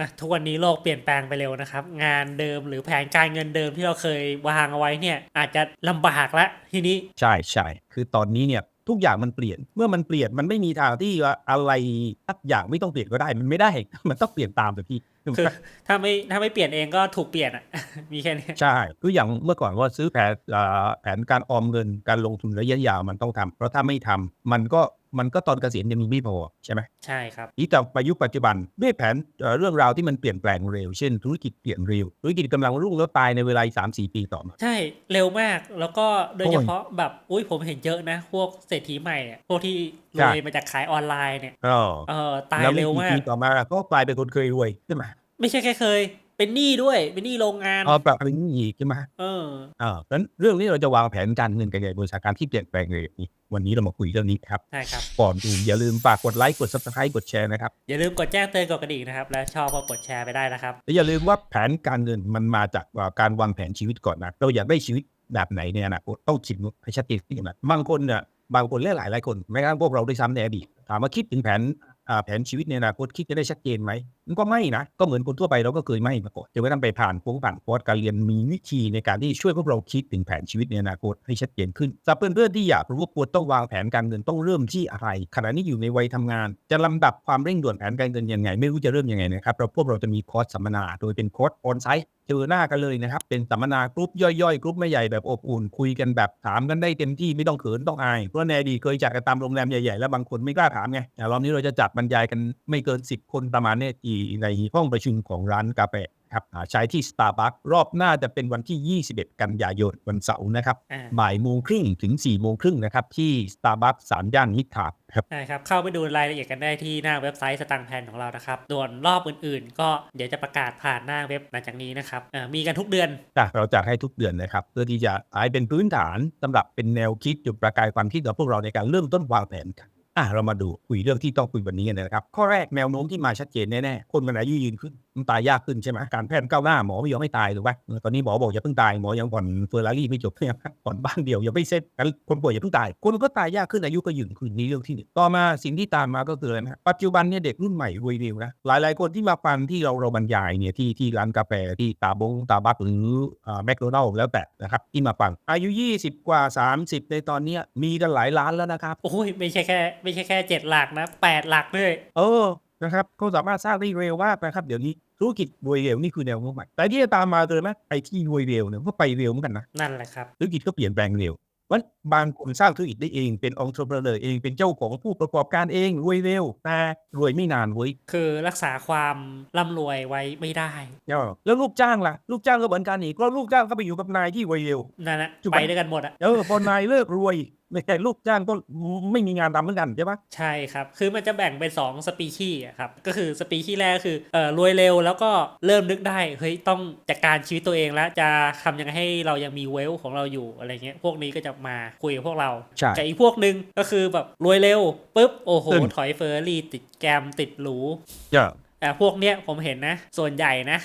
อะทุกวันนี้โลกเปลี่ยนแปลงไปเร็วนะครับ งานเดิมหรือแผนการเงินเดิมที่เราเคยวางเอาไว้เนี่ย อาจจะลำบากละทีนี้ใช่ใช่คือตอนนี้เนี่ยทุกอย่างมันเปลี่ยน เมื่อมันเปลี่ยนมันไม่มีทางที่ว่าอะไรสักอย่างไม่ต้องเปลี่ยนก็ได้ มันไม่ได้ มันต้องเปลี่ยนตามแต่พี่คือถ้าไม่ถ้าไม่เปลี่ยนเองก็ถูกเปลี่ยนอะ มีแค่นี้ ใช่คืออย่างเมื่อก่อนว่าซื้อแผนเอ่อแผนการออมเงินการลงทุนระยะยาวมันต้องทำเพราะถ้าไม่ทำมันก็ มันก็ตอนเกษียณยังมีไม่พอใช่ไหมใช่ครับนี่แต่ประยุคปัจจุบันด้วยแผนเอ่อเรื่องราวที่มันเปลี่ยนแปลงเร็ว เช่น ธุรกิจเปลี่ยนเร็ว ธุรกิจกำลังรุ่งแล้วตายในเวลาสามสี่ปีต่อมาใช่เร็วมากแล้วก็โดยโอ้ยเฉพาะแบบอุ้ยผมเห็นเยอะนะ พวกเศรษฐีใหม่อะพวกที่รใช่วยมาจากขายออนไลน์เนี่ยอ๋อเออตายแล้วไม่เร็วกี่มากปีต่อมาก็กลายเป็นคนเคยรวยใช่ไหมไม่ใช่แค่เคย เป็นหนี้ด้วย เป็นหนี้โรงงานอ๋อแบบเป็นอย่างนี้ใช่ไหมเอออ่าดังนั้นเรื่องนี้เราจะวางแผนการเงินกันในบริษัทการที่เปลี่ยนแปลงเลยนี่วันนี้เรามาคุยเรื่องนี้ครับใช่ครับก่อนอื่นอย่าลืมฝากกดไลค์กด subscribe กดแชร์นะครับอย่าลืมกดแจ้งเตือนกดกระดิ่งนะครับ และชอบก็กดแชร์ไปได้นะครับและอย่าลืมว่าแผนการเงินมันมาจากว่าการวางแผนชีวิตก่อนนะเราอยากได้ชีวิตแบบไหนในอนาคตต้องคิดให้ชัดเจนที่นะบางคนเนี่ยบางคนและหลายหลายๆคนแม้กระทั่งพวกเราด้วยซ้ำในอดีตถามว่าคิดถึงแผนอ่า แผนชีวิตในอนาคตคิดจะได้ชัดเจนไหมมันก็ไม่นะ ก็เหมือนคนทั่วไปเราก็เคยไม่มาก่อนจนกระทั่งไปผ่านโค้งผ่านคอร์สการเรียนมีวิธีในการที่ช่วยพวกเราคิดถึงแผนชีวิตในอนาคตให้ชัดเจนขึ้นสำหรับเพื่อนๆที่อยากรู้ว่าควรต้องวางแผนการเงินต้องเริ่มที่อะไร ขณะนี้อยู่ในวัยทำงาน จะลำดับความเร่งด่วนแผนการเงินยังไง ไม่รู้จะเริ่มยังไงนะครับเราพวกเราจะมีคอร์สสัมมนา โดยเป็นคอร์สออนไซต์ เจอหน้ากันเลยนะครับ เป็นสัมมนากรุ๊ปย่อยๆกรุ๊ปไม่ใหญ่แบบอบอุ่นคุยกันแบบถามกันได้เต็มที่ไม่ต้องเขินต้องอายเพราะในอดีตเคยจัดกันตามโรงแรมใหญ่ๆแล้วบางคนไม่กล้าถามไงรอบนี้เราจะจัดบรรยายกันไม่เกิน 10 คนประมาณนี้ในห้องประชุมของร้านกาแฟ ครับหาใช้ที่ Starbucks รอบหน้าจะเป็นวันที่ 21 กันยายนวันเสาร์นะครับอ่าบ่ายโมงครึ่งถึง4ี่โมงครึ่งนะครับ ที่ Starbucks สามย่านมิตรทาวน์ครับใช่ครับ เข้าไปดูรายละเอียดกันได้ที่หน้าเว็บไซต์สตังค์แพนของเรานะครับส่วนรอบอื่นๆ ก็เดี๋ยวจะประกาศผ่านหน้าเว็บหลังจากนี้นะครับเอ่อมีกันทุกเดือนจ้ะเราจัดให้ทุกเดือนนะครับ เพื่อที่จะให้เป็นพื้นฐานสำหรับเป็นแนวคิดจุดประกายความคิดของพวกเราในการเริ่มต้นวางแผนกัน อะเรามาดูคุยเรื่องที่ต้องคุยวันนี้กันนะครับ ข้อแรกแนวโน้มที่มาชัดเจนแน่ๆคนมันอายุยืนขึ้นมันตายยากขึ้นใช่ไหมการแพทย์ก้าวหน้าหมอไม่ยอมให้ตายถูกปะตอนนี้หมอบอกอย่าเพิ่งตายหมอยังผ่อนเฟอร์รารี่ไม่จบเนี่ยผ่อนบ้านเดียวย่าไม่เซ็ตกันคนป่วยอย่าเพิ่งตาย คนก็ตายยากขึ้นอายุก็ยืนขึ้นนี่เรื่องที่หนึ่งต่อมาสิ่งที่ตามมาก็คืออะไรนะปัจจุบันเนี่ยเด็กรุ่นใหม่รวยเร็วนะหลายๆคนที่มาฟังที่เราเราบรรยายเนี่ยที่ที่ร้านกาแฟที่ตาบงตาบักหรือแมคโดนัลล์แล้วแต่นะครับที่มาฟังอายุ 20 กว่า 30 ในตอนนี้มีกันหลายล้านแล้วนะครับโอ้ยไม่ใช่แค่ไม่ใช่แค่เจ็ดหลักนะแปดหลักด้วยเออนะครับเขาสามารถสร้างได้เร็วมากนะครับเดี๋ยวนี้ธุรกิจรวยเร็วนี่คือแนวโน้มใหม่แต่ที่จะตามมาเลยไหมไอ้ที่รวยเร็วเนี่ยก็ไปเร็วเหมือนกันนะนั่นแหละครับธุรกิจก็เปลี่ยนแปลงเร็ววันบางคนสร้างธุรกิจได้เองเป็นองค์ประกอบเองเป็นเจ้าของผู้ประกอบการเองรวยเร็วแต่รวยไม่นานเว้ยคือรักษาความร่ำรวยไว้ไม่ได้เออแล้วลูกจ้างล่ะลูกจ้างก็เหมือนกันอีกก็ลูกจ้างก็ไปอยู่กับนายที่รวยเร็วนั่นนะถูกไหมไปด้วยกันหมดอะเออพอนายเลิกรวย ไม่ใช่ลูกจ้างก็ไม่มีงานทำเหมือนกันใช่ปะใช่ครับ คือมันจะแบ่งเป็น2สปีชีส์อะครับ ก็คือสปีชีส์แรกก็คือเอ่อรวยเร็วแล้วก็เริ่มนึกได้ เฮ้ย ต้องจัดการชีวิตตัวเองแล้ว จะทำยังไงให้เรายังมีเวลของเราอยู่อะไรเงี้ย พวกนี้ก็จะมาคุยกับพวกเราใช่กับอีกพวกหนึงก็คือแบบรวยเร็วปุ๊บโอ้โหตึ้งถอยเฟอร์รี่ติดแกมติดหรูเจ้า แต่พวกเนี้ยผมเห็นนะ ส่วนใหญ่นะ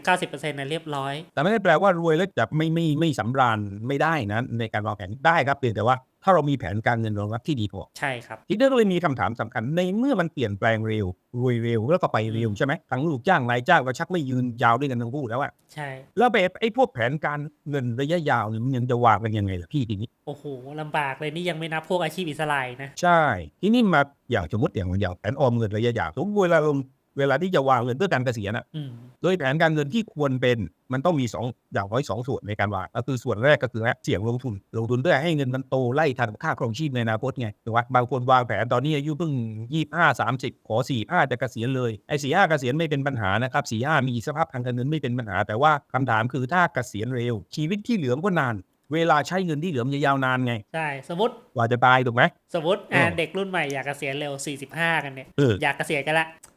80-90%นะเรียบร้อย แต่ไม่ได้แปลว่ารวยแล้วจะไม่ไม่ไม่สำราญไม่ได้นะ ในการวางแผนได้ครับเพียงแต่ว่าถ้าเรามีแผนการเงินรองรับที่ดีพอใช่ครับ ทีนี้ก็เลยมีคำถามสำคัญ ในเมื่อมันเปลี่ยนแปลงเร็ว รวยเร็วแล้วก็ไปเร็วใช่ไหมทั้งลูกจ้างนายจ้างก็ชักไม่ยืนยาวด้วยกันทั้งคู่แล้วอะใช่ แล้วแบบไอ้พวกแผนการเงินระยะยาวเนี่ยมันยังจะวางกันยังไงล่ะพี่ทีนี้ โอ้โหลำบากเลยนี่ยังไม่นับพวกอาชีพอิสระอีกนะ ใช่ ที่นี่มาอย่างสมมติอย่างอย่างแผนออมเงินระยะยาวสมมติเวลาเรา เวลาที่จะวางเงินเพื่อการเกษียณอะอืมโดยแผนการเงินที่ควรเป็นมันต้องมีสองอย่างน้อยสองส่วนในการวางก็คือส่วนแรกก็คือเสี่ยงลงทุน ลงทุนเพื่อให้เงินมันโตไล่ทันค่าครองชีพในอนาคตไงถูกไหมบางคนวางแผนตอนนี้อายุเพิ่งยี่ห้าสามสิบขอสี่ห้าจะเกษียณเลยไอ้สี่ห้าเกษียณไม่เป็นปัญหานะครับสี่ห้ามีสภาพทางการเงินไม่เป็นปัญหา แต่ว่าคำถามคือถ้าเกษียณเร็ว ชีวิตที่เหลือมันก็นานเวลาใช้เงินที่เหลือมันจะยาวนานไง ใช่ สมมติกว่าจะตายถูกไหมสมมติอ่าเออเด็กรุ่นใหม่อยากเกษียณเร็ว 45 กันเนี่ยเอออยากเกษียณกันละอ่า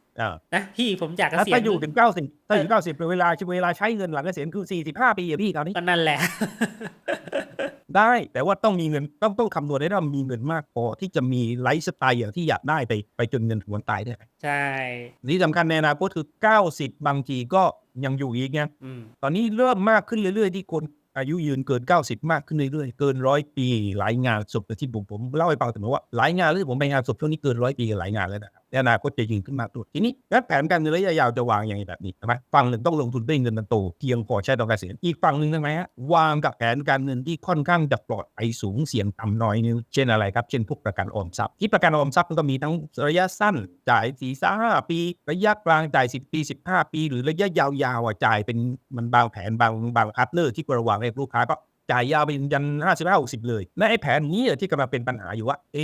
นะพี่ผมอยากเกถ้าษียณถ้าอยู่ถึงเก้าสิบถ้าอยู่เก้าสิบเวลาเวลาใช้เงินหลังเกษียณคือสี่สิบห้าปีอะพี่คราวนี้ก็นั่นแหละ ได้แต่ว่าต้องมีเงินต้องต้องคำนวณได้ว่ามีเงินมากพอที่จะมีไลฟ์สไตล์อย่างที่อยากได้ไปไปจนเงินถึงวันตายได้ใช่ที่สำคัญในอนาคตคือ90บางทีก็ยังอยู่อีกไงอืมตอนนี้เริ่มมากขึ้นเรื่อยๆ ที่คนอายุยืนเกิน 90 มากขึ้นเรื่อยๆ เกินร้อยปี หลายงานศพที่ผมผมเล่าให้ฟังเสมอว่าหลายงานที่ผมไปงานศพช่วงนี้เกินร้อยปีกันหลายงานแล้วนะครับ ในอนาคตจะยืนขึ้นมาตัวทีนี้แผนการเงินระยะยาวจะวางอย่างไรแบบนี้ใช่ไหมฝั่งหนึ่งต้องลงทุนด้วยเงินมันโตเพียงพอใช้ต่อการเกษียอีกฝั่งหนึ่งทำไมฮะวางกับแผนการเงินที่ค่อนข้างจะปลอดภัยสูงเสี่ยงต่ำน้อยนึงเช่นอะไรครับเช่นพวกประกันออมทรัพย์ที่ประกันออมทรัพย์มันก็มีทั้งระยะสั้นจ่ายสี่สห้าปีระยะกลางจ่ายสิบปีสิบห้าปี หรือระยะยาวๆอะจ่ายเป็นมันบางแผนบางบางพาร์ทเนอร์ที่ระวางให้ลูกค้าก็ จ่ายยาวไปยันห้าสิบห้าหกสิบเลยและไอ้แผนนี้ที่กำลังเป็นปัญหาอยู่ว่า เอ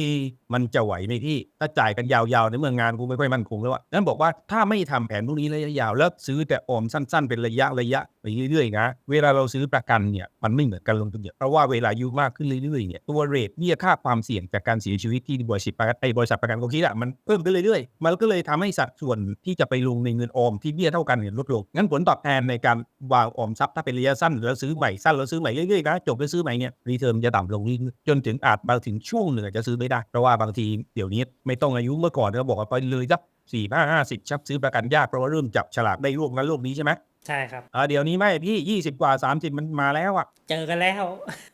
มันจะไหวไหมพี่ ถ้าจ่ายกันยาวๆในเมืองงานกูไม่ค่อยมั่นคงแล้วอะนั้นบอกว่าถ้าไม่ทำแผนพวกนี้ระยะยาวแล้วซื้อแต่ออมสั้น ๆ เป็นระยะระยะ ไปเรื่อยๆนะเวลาเราซื้อประกันเนี่ยมันไม่เหมือนกันลงทุนเนี่ยเพราะว่าเวลาอายุมากขึ้นเรื่อยๆเนี่ยตัวเรทเบี้ยค่าความเสี่ยงจากการเสียชีวิตที่บริษัทประกันไอ้บริษัทประกันเขาคิดอะมันเพิ่มขึ้นเรื่อยๆ มันก็เลยทำให้สัดส่วนที่จะไปลงในเงินออมที่เบี้ยเท่ากันเนี่ยลดลงงั้นผลตอบแทนในการวางออมทรัพย์ถ้าเป็นระยะสั้นแล้วซื้อใหม่สั้นแล้วซื้อใหม่เรื่อยๆนะจบแล้วซื้อใหม่เนี่ยรีเทิร์นจะต่ำลงเรื่อยๆจนถึงอาจบางถึงช่วงหนึ่งอาจจะซื้อไม่ได้เพราะว่าบางทีเดี๋ยวนี้ไม่ต้องอายุเมื่อก่อนเราบอกว่าไปเลยสักสี่ห้าห้าสิบชักซื้อประกันยากเพราะว่าเริ่มจับฉลากได้ร่วมกันโลกนี้ใช่ไหม ใช่ครับอ่าเดี๋ยวนี้ไม่พี่ยี่สิบกว่าสามสิบมันมาแล้วอะเจอกันแล้ว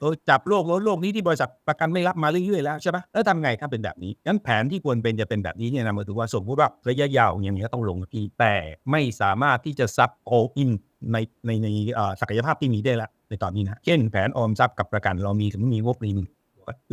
เออจับโลกโน้นโลกนี้ที่บริษัทประกันไม่รับมาเรื่อยๆแล้วใช่ไหมแล้วทำไงถ้าเป็นแบบนี้งั้นแผนที่ควรเป็นจะเป็นแบบนี้เนี่ยนะหมายถึงว่าสมมติว่าระยะยาวอย่างนี้ก็ต้องลงนะพี่แต่ไม่สามารถที่จะซับโออินในในในเอ่อศักยภาพที่มีได้ละในตอนนี้นะเช่นแผนออมทรัพย์กับประกันเรามีถึงมีงบรีม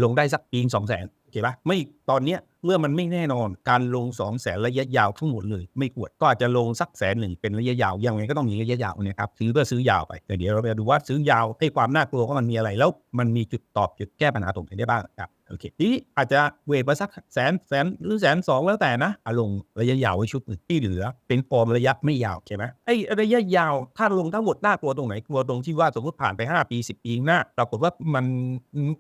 ลงได้สักปีสองแสนโอเคปะไม่ตอนเนี้ยเมื่อมันไม่แน่นอนการลงสองแสนระยะยาวทั้งหมดเลย ไม่ควรก็อาจจะลงสักแสนหนึ่งเป็นระยะยาวยังไงก็ต้องมีระยะยาวนะครับซื้อเพื่อซื้อยาวไปแต่เดี๋ยวเราไปดูว่าซื้อยาวให้ความน่ากลัวว่ามันมีอะไรแล้ว มันมีจุดตอบจุดแก้ปัญหาตรงไหนได้บ้างครับโอเคทีนี้อาจจะเวทมาสักแสนแสนหรือแสนสองแล้วแต่นะเอาลงระยะยาวไว้ชุดหนึ่งที่เหลือ เป็นฟอร์มระยะไม่ยาวใช่ไหมไอ้ระยะยาวถ้าลงทั้งหมดน่ากลัวตรงไหนกลัวตรงที่ว่าสมมติผ่านไป 5 ปี 10 ปีหน้าปรากฏว่ามัน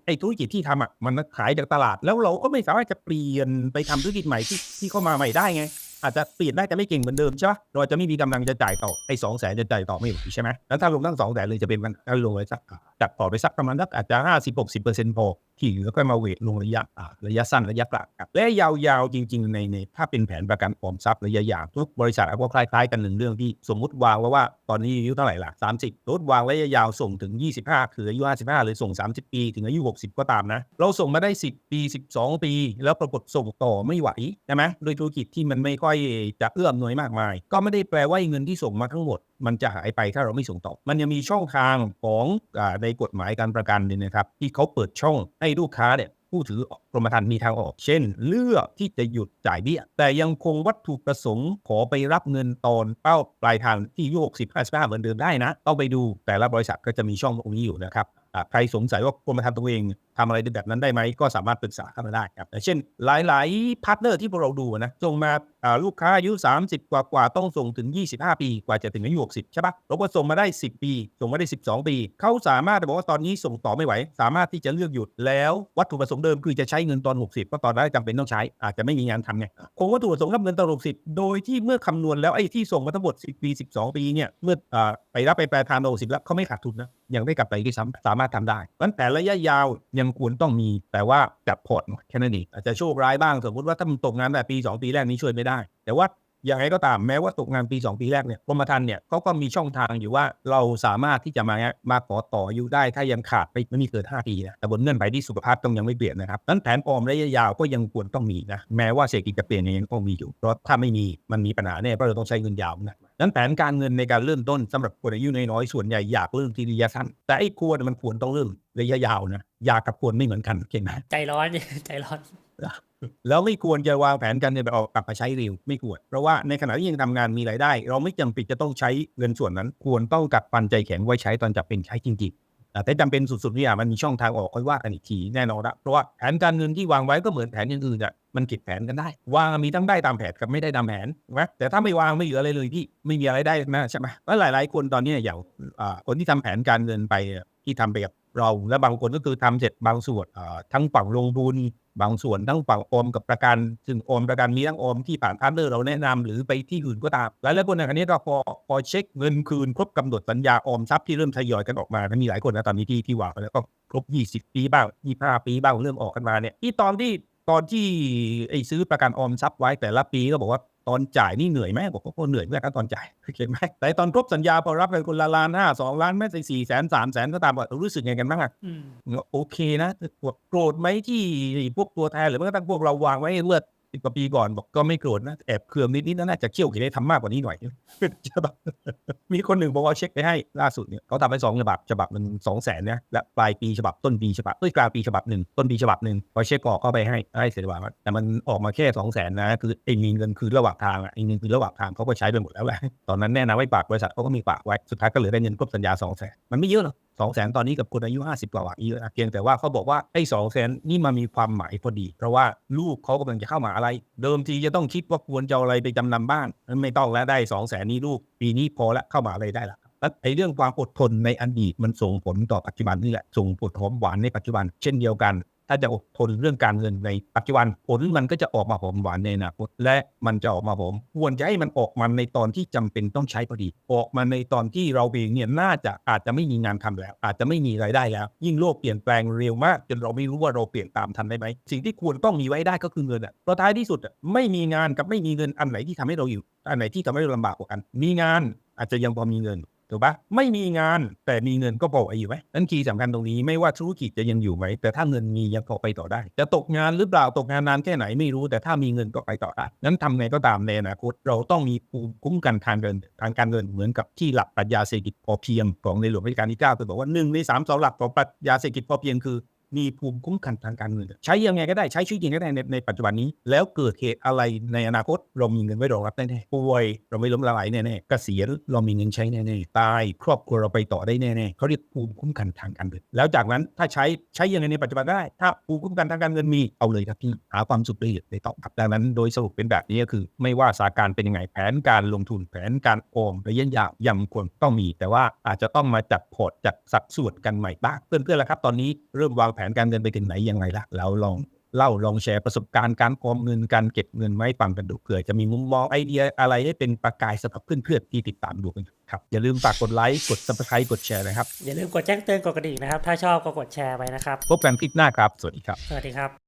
ไอ้ธุรกิจที่ทำอะมันขายจากตลาดแล้วเราก็ไม่สามารถจะเปลี่ยนไปทำธุรกิจใหม่ที่ที่เข้ามาใหม่ได้ไง อาจจะเปลี่ยนได้แต่ไม่เก่งเหมือนเดิมใช่ไหมเราอาจจะไม่มีกำลังจะจ่ายต่อไอ้สองแสนจะจ่ายต่อไม่ไหวใช่ไหมแล้วถ้าลงทั้งสองแสนเลยจะเป็นมันลงไปสักจัดต่อไปสักประมาณสักอาจจะห้าสิบหกสิบเปอร์เซ็นต์พอ ที่เหลือก็มาเวทลงระยะอ่าระยะสั้นระยะกลางและยาวๆจริง ๆ ในในถ้าเป็นแผนประกันออมทรัพย์ระยะยาวทุกบริษัทก็คล้ายๆกันหนึ่งเรื่องที่สมมุติวางไว้ว่าตอนนี้อายุเท่าไหร่ล่ะสามสิบสมมติวางระยะยาวส่งถึง 25 คืออายุ 55 หรือส่ง 30 ปี ถึงอายุ 60 ก็ตามนะ เราส่งมาได้ 10 ปี 12 ปี แล้วปรากฏส่งต่อไม่ไหวใช่ไหมโดยธุรกิจที่มันไม่ค่อยจะเอื้อมหน่วยมากมาย ก็ไม่ได้แปลว่าเงินที่ส่งมาทั้งหมดมันจะหายไปถ้าเราไม่ส่งต่อ มันยังมีช่องทางของอในกฎหมายการประกันเนี่ยนะครับ ที่เขาเปิดช่องให้ลูกค้าเนี่ยผู้ถือกรมธรรม์มีทางออก เช่น เลือกที่จะหยุดจ่ายเบี้ย แต่ยังคงวัตถุประสงค์ขอไปรับเงินตอนเป้าปลายทางที่อายุ60 55เหมือนเดิมได้นะ ต้องไปดูแต่ละบริษัทก็จะมีช่องตรงนี้อยู่นะครับใครสงสัยว่ากรมธรรม์ตัวเอง ทำอะไรแบบนั้นได้ไหมก็สามารถปรึกษาเข้ามาได้ครับเช่นหลาย ๆ พาร์ทเนอร์ที่พวกเราดูนะส่งมาลูกค้าอายุ 30 กว่ากว่าต้องส่งถึง 25 ปีกว่าจะถึงอายุ 60 ใช่ปะเราก็ส่งมาได้ 10 ปี ส่งมาได้ 12 ปี เขาสามารถจะบอกว่าตอนนี้ส่งต่อไม่ไหว สามารถที่จะเลือกหยุดแล้ววัตถุประสงค์เดิมคือจะใช้เงินตอน 60เพราะตอนนั้นจำเป็นต้องใช้ อาจจะไม่มีงานทำไงคงวัตถุประสงค์รับเงินตอน60 โดยที่เมื่อคำนวณแล้วไอ้ที่ส่งมาทั้งหมด 10 ปี 12 ปีเนี่ยเมื่ออไปรับไปแปลทางตอน60แล้วเขาไม่ขาดทุนนะยังได้กลับไปที่ซ้ำสามารถทำได้เพราะแต่ระยะยาวยังควรต้องมีแต่ว่าจับพอร์ตแค่นั้นเองอาจจะโชคร้ายบ้างสมมติว่าถ้ามันตกงานแต่ปี 2 ปีแรกนี้ช่วยไม่ได้ แต่ว่าอย่างไรก็ตามแม้ว่าตกงานปี 2 ปีแรกเนี่ยกรมธรรม์เนี่ยเขาก็มีช่องทางอยู่ว่าเราสามารถที่จะมามาขอต่ออายุได้ถ้ายังขาดไปไม่มีเกิน5ปีนะแต่บนเงื่อนไขที่สุขภาพต้องยังไม่เปลี่ยนนะครับนั้นแผนออมระยะยาวก็ยังควรต้องมีนะแม้ว่าเศรษฐกิจจะเปลี่ยนยังต้องมีอยู่เพราะถ้าไม่มีมันมีปัญหาแน่เพราะเราต้องใช้เงินยาวนะ นั้นแผนการเงินในการเริ่มต้นสำหรับคนอายุน้อยๆส่วนใหญ่อยากเริ่มที่ระยะสั้น แต่ไอ้ควรมันควรต้องเริ่มระยะยาวนะอยากกับควรไม่เหมือนกันเห็นไหมใจร้อนใจร้อนแล้วไม่ควรจะวางแผนการเงินไปออกกลับมาใช้เร็วไม่ควร เพราะว่าในขณะที่ยังทำงานมีรายได้ เราไม่จำเป็นจะต้องใช้เงินส่วนนั้น ควรต้องกัดฟันใจแข็งไว้ใช้ตอนจำเป็นใช้จริงๆอ่าแต่จำเป็นสุดๆเนี่ยมันมีช่องทางออกค่อยว่ากันอีกทีแน่นอนละเพราะว่าแผนการเงินที่วางไว้ก็เหมือนแผนอื่นๆอะ มันผิดแผนกันได้ วางมีทั้งได้ตามแผนกับไม่ได้ตามแผนถูกไหมแต่ถ้าไม่วางไม่เหลืออะไรเลยพี่ไม่มีอะไรได้นะใช่ไหมแล้วหลาย ๆ คนตอนนี้อย่างคนที่ทำแผนการเงินไปที่ทำไปกับเราและบางคนก็คือทำเสร็จบางส่วนทั้งฝั่งลงทุนบางส่วนทั้งฝั่งออมกับประกันซึ่งออมประกันมีทั้งออมที่ผ่านพาร์ทเนอร์เราแนะนำหรือไปที่อื่นก็ตามหลายหลายๆคนในครั้นี้ก็พอพอเช็คเงินคืนครบกำหนดสัญญาออมทรัพย์ที่เริ่มทยอยกันออกมานะมีหลายคนนะตอนนี้ที่ที่วางแล้วก็ครบ 20 ปีบ้าง 25 ปีบ้างเริ่มออกกันมาเนี่ยที่ตอนที่ ตอนที่ไอ้ซื้อประกันออมทรัพย์ไว้แต่ละปีก็บอกว่าตอนจ่ายนี่เหนื่อยไหมบอกว่าก็เหนื่อยเหมือนกันตอนจ่ายเห็นไหมแต่ตอนครบสัญญาพอรับกันคนละล้านห้าสองล้านแม้แต่สี่แสนสามแสนก็ตามว่ารู้สึกไงกันบ้างอะอืมโอเคนะโกรธไหมที่พวกตัวแทนหรือแม้กระทั่งพวกเราวางไว้เมื่อ สิบกว่าปีก่อนบอกก็ไม่โกรธนะแอบเคืองนิดๆนะน่าจะเขี่ยวเขียนได้ทำมากกว่านี้หน่อยใช่ปะมีคนหนึ่งบอกว่าเช็คไปให้ล่าสุดเนี่ยเขาทำไปสองฉบับฉบับหนึ่งสองแสนเนี่ยและปลายปีฉบับต้นปีฉบับเอ้ยกลางปีฉบับหนึ่งต้นปีฉบับหนึ่งพอเช็คออกก็ไปให้ให้เสร็จว่าแต่มันออกมาแค่สองแสนนะคือไอ้มีเงินคืนระหว่างทางอะไอ้เงินคืนระหว่างทางเขาก็ใช้ไปหมดแล้วแหละตอนนั้นแน่นะไว้ปากบริษัทเขาก็มีปากไว้สุดท้ายก็เหลือได้เงินครบสัญญาสองแสนมันไม่เยอะหรอก สองแสนตอนนี้กับคนอายุห้าสิบกว่าเยอะนะเพียงแต่ว่าเขาบอกว่าไอ้สองแสนนี่มันมีความหมายพอดี เพราะว่าลูกเขากำลังจะเข้ามาอะไร เดิมทีจะต้องคิดว่าควรจะอาอะไรไปจำนำบ้านไม่ต้องแล้วได้สองแสนนี้ลูก ปีนี้พอละเข้ามาอะไรได้ละแล้วไอ้เรื่องความอดทนในอดีตมันส่งผลต่อปัจจุบันนี่แหละส่งผลหอมหวานในปัจจุบันเช่นเดียวกัน ถ้าจะอดทนเรื่องการเงินในปัจจุบันผลมันก็จะออกมาหอมหวานในอนาคตและมันจะออกมาหอมควรจะให้มันออกมาในตอนที่จำเป็นต้องใช้พอดี ออกมาในตอนที่เราเองเนี่ยน่าจะอาจจะไม่มีงานทำแล้ว อาจจะไม่มีรายได้แล้ว ยิ่งโลกเปลี่ยนแปลงเร็วมาก จนเราไม่รู้ว่าเราเปลี่ยนตามทันได้ไหมสิ่งที่ควรต้องมีไว้ได้ก็คือเงินอะเพราะท้ายที่สุดไม่มีงานกับไม่มีเงินอันไหนที่ทำให้เราอยู่อันไหนที่ทำให้เราลำบากกว่ากัน มีงานอาจจะยังพอมีเงิน ถูกปะไม่มีงานแต่มีเงินก็พอไปอยู่ไหมนั่นคีย์สำคัญตรงนี้ไม่ว่าธุรกิจจะยังอยู่ไหมแต่ถ้าเงินมียังพอไปต่อได้ จะตกงานหรือเปล่าตกงานนานแค่ไหนไม่รู้แต่ถ้ามีเงินก็ไปต่อได้นั้นทำไงก็ตามในอนาคตเราต้องมีภูมิคุ้มกันทางเงินทางการเงินเหมือนกับที่หลักปรัชญาเศรษฐกิจพอเพียงของในหลวงรัชกาลที่เก้าเคยบอกว่าหนึ่งในสามเสาหลักของปรัชญาเศรษฐกิจพอเพียงคือ มีภูมิคุ้มกันทางการเงิน ใช้ยังไงก็ได้ใช้ชีวิตยังไงก็ได้ในในปัจจุบันนี้ แล้วเกิดเหตุอะไรในอนาคตเรามีเงินไว้รองรับแน่ๆป่วยเราไม่ล้มละลายแน่ๆเกษียณเรามีเงินใช้แน่ๆตาย ครอบครัวเราไปต่อได้แน่ๆเขาเรียกภูมิคุ้มกันทางการเงิน แล้วจากนั้นถ้าใช้ใช้ยังไงในปัจจุบันได้ ถ้าภูมิคุ้มกันทางการเงินมีเอาเลยครับพี่หาความสุขได้เลยได้ต่อครับดังนั้นโดยสรุปเป็นแบบนี้ก็คือ ไม่ว่าสถานการณ์เป็นยังไงแผนการลงทุนแผนการออมระยะยาวยังควรต้องมี แต่ว่าอาจจะต้องมาจัดพอร์ตจัดสัดส่วนกันใหม่บ้างเพื่อนๆละครับ ตอนนี้เริ่มวางแผนการเงินไปถึงไหนยังไงละแล้วลองเล่าลองแชร์ประสบการณ์การออมเงินการเก็บเงินไว้ฟังกันดูเผื่อจะมีมุมมองไอเดียอะไรให้เป็นประกายสำหรับเพื่อนๆที่ติดตามดูกันอยู่ครับอย่าลืมฝากกดไลค์กด subscribe กดแชร์นะครับ อย่าลืมกดแจ้งเตือนกดกระดิ่งนะครับ ถ้าชอบก็กดแชร์ไปนะครับ พบกันคลิปหน้าครับ สวัสดีครับ สวัสดีครับ